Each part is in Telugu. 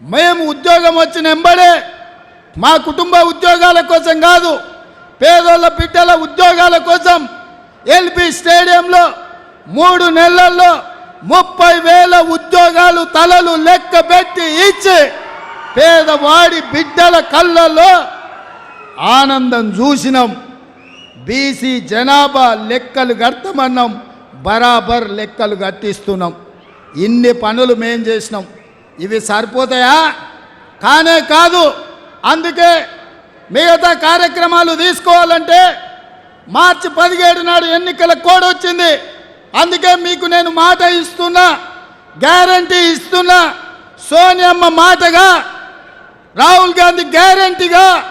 మేము ఉద్యోగం వచ్చిన ఎంబడే మా కుటుంబ ఉద్యోగాల కోసం కాదు పేదోళ్ళ బిడ్డల ఉద్యోగాల కోసం ఎల్బి స్టేడియంలో మూడు నెలల్లో ముప్పై వేల ఉద్యోగాలు తలలు లెక్క పెట్టి ఇచ్చి పేదవాడి బిడ్డల కళ్ళల్లో ఆనందం చూసినాం. బీసీ జనాభా లెక్కలు కడతామన్నాం బరాబర్ లెక్కలు కట్టిస్తున్నాం. ఇన్ని పనులు మేం చేసినాం. ఇవి సరిపోతాయా? కానే కాదు. అందుకే మిగతా కార్యక్రమాలు తీసుకోవాలంటే మార్చి పదిహేడు నాడు ఎన్నికల కోడ్ వచ్చింది. అందుకే మీకు నేను మాట ఇస్తున్నా గ్యారంటీ ఇస్తున్నా. సోనియమ్మ మాటగా రాహుల్ గాంధీ గ్యారంటీగా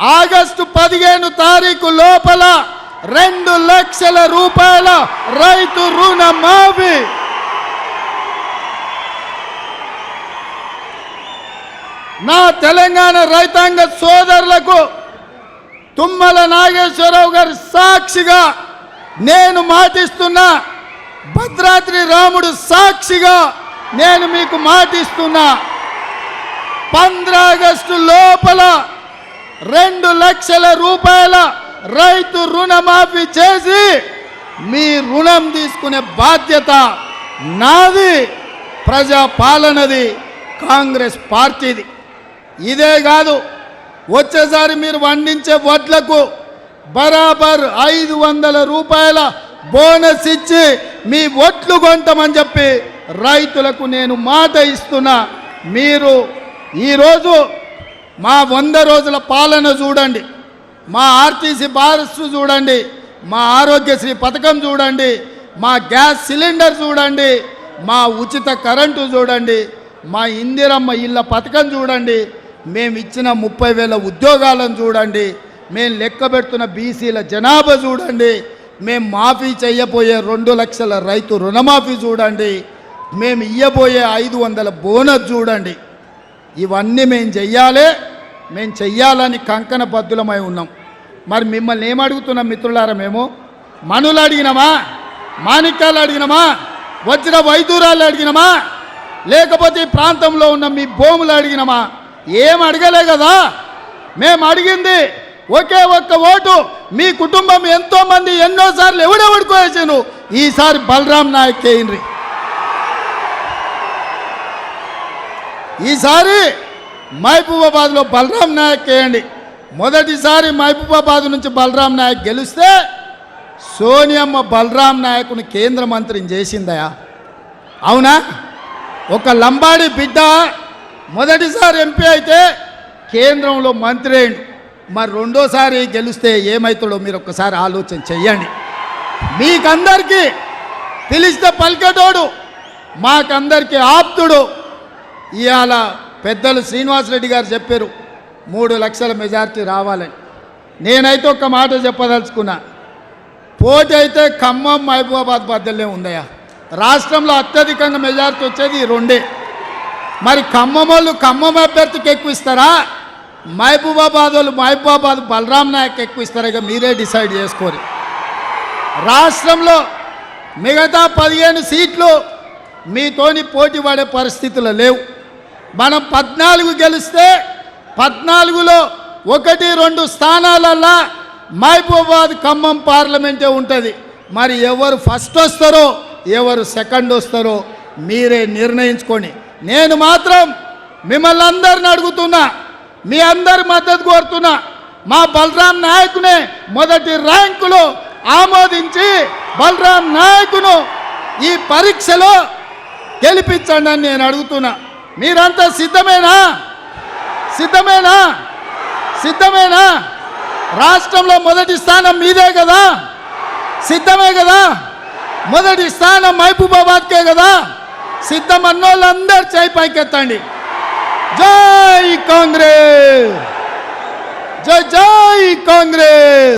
ఆగస్టు పదిహేను తారీఖు లోపల రెండు లక్షల రూపాయల రైతు రుణ మాఫీ నా తెలంగాణ రైతాంగ సోదరులకు తుమ్మల నాగేశ్వరరావు గారి సాక్షిగా నేను మాటిస్తున్నా భద్రాద్రి రాముడు సాక్షిగా నేను మీకు మాటిస్తున్నా పంద్రాగస్టు లోపల రెండు లక్షల రూపాయల రైతు రుణమాఫీ చేసి మీ రుణం తీసుకునే బాధ్యత నాది. ప్రజా పాలనది కాంగ్రెస్ పార్టీది. ఇదే కాదు వచ్చేసారి మీరు వండించే వడ్లకు బరాబర్ ఐదు వందల రూపాయల బోనస్ ఇచ్చి మీ ఒట్లు కొంటామని చెప్పి రైతులకు నేను మాట ఇస్తున్నా. మీరు ఈరోజు మా వంద రోజుల పాలన చూడండి. మా ఆర్టీసీ బారస్ చూడండి. మా ఆరోగ్యశ్రీ పథకం చూడండి. మా గ్యాస్ సిలిండర్ చూడండి. మా ఉచిత కరెంటు చూడండి. మా ఇందిరమ్మ ఇళ్ళ పథకం చూడండి. మేము ఇచ్చిన ముప్పై వేల ఉద్యోగాలను చూడండి మేము లెక్క పెడుతున్న బీసీల జనాభా చూడండి మేము మాఫీ చేయబోయే రెండు లక్షల రైతు రుణమాఫీ చూడండి మేము ఇయ్యబోయే ఐదు వందల బోనస్ చూడండి. ఇవన్నీ మేము చెయ్యాలే మేము చెయ్యాలని కంకణ బద్దులమై ఉన్నాం. మరి మిమ్మల్ని ఏమడుగుతున్నాం మిత్రులారా మేము? మనులు అడిగినామా? మాణిక్యాలు అడిగినామా? వచ్చిన వైదూరాలు అడిగినామా? లేకపోతే ఈ ప్రాంతంలో ఉన్న మీ భూములు అడిగినామా? ఏం అడగలే కదా? మేము అడిగింది ఒకే ఒక్క ఓటు మీ కుటుంబం ఎంతో మంది ఎన్నోసార్లు ఎవడెవడికో వేసాను ఈసారి బలరాం నాయక్ చేయండి. ఈసారి మహబూబాబాద్లో బలరాం నాయక్ వేయండి మొదటిసారి మహబూబాబాద్ నుంచి బలరాం నాయక్ గెలిస్తే సోనియమ్మ బలరాం నాయకుని కేంద్ర మంత్రిని చేసిందయా అవునా? ఒక లంబాడి బిడ్డ మొదటిసారి ఎంపీ అయితే కేంద్రంలో మంత్రి అయిండు మరి రెండోసారి గెలిస్తే ఏమవుతాడో మీరు ఒక్కసారి ఆలోచన చెయ్యండి. మీకందరికీ పిలిస్తే పలికేటోడు మాకందరికీ ఆప్తుడు. ఇవాళ పెద్దలు శ్రీనివాసరెడ్డి గారు చెప్పారు మూడు లక్షల మెజార్టీ రావాలని. నేనైతే ఒక్క మాట చెప్పదలుచుకున్నా పోటీ అయితే ఖమ్మం మహబూబాబాద్ బద్దలే ఉందయ్యా. రాష్ట్రంలో అత్యధికంగా మెజార్టీ వచ్చేది రెండే. మరి ఖమ్మం వాళ్ళు ఖమ్మం అభ్యర్థికి ఎక్కువ ఇస్తారా? మహబూబాబాద్ వాళ్ళు మహబూబాబాద్ బలరాం నాయక్ ఎక్కువ ఇస్తారా? ఇక మీరే డిసైడ్ చేసుకోరు. రాష్ట్రంలో మిగతా పదిహేను సీట్లు మీతోని పోటీ పడే పరిస్థితులు లేవు. మనం పద్నాలుగు గెలిస్తే పద్నాలుగులో ఒకటి రెండు స్థానాలల్లా మహబూబాబాద్ ఖమ్మం పార్లమెంటే ఉంటుంది. మరి ఎవరు ఫస్ట్ వస్తారో ఎవరు సెకండ్ వస్తారో మీరే నిర్ణయించుకొని నేను మాత్రం మిమ్మల్ని అందరిని అడుగుతున్నా మీ అందరి మద్దతు కోరుతున్నా మా బలరాం నాయకునే మొదటి ర్యాంకులో ఆమోదించి బలరాం నాయకును ఈ పరీక్షలో గెలిపించండి అని నేను అడుగుతున్నా. మీరంతా సిద్ధమేనా? సిద్ధమేనా? సిద్ధమేనా? రాష్ట్రంలో మొదటి స్థానం మీదే కదా? సిద్ధమే కదా? మొదటి స్థానం మహబూబాబాద్కే కదా? సిద్ధమన్నోళ్ళందరూ చేయి పైకెత్తండి. జై కాంగ్రెస్! జై జై కాంగ్రెస్!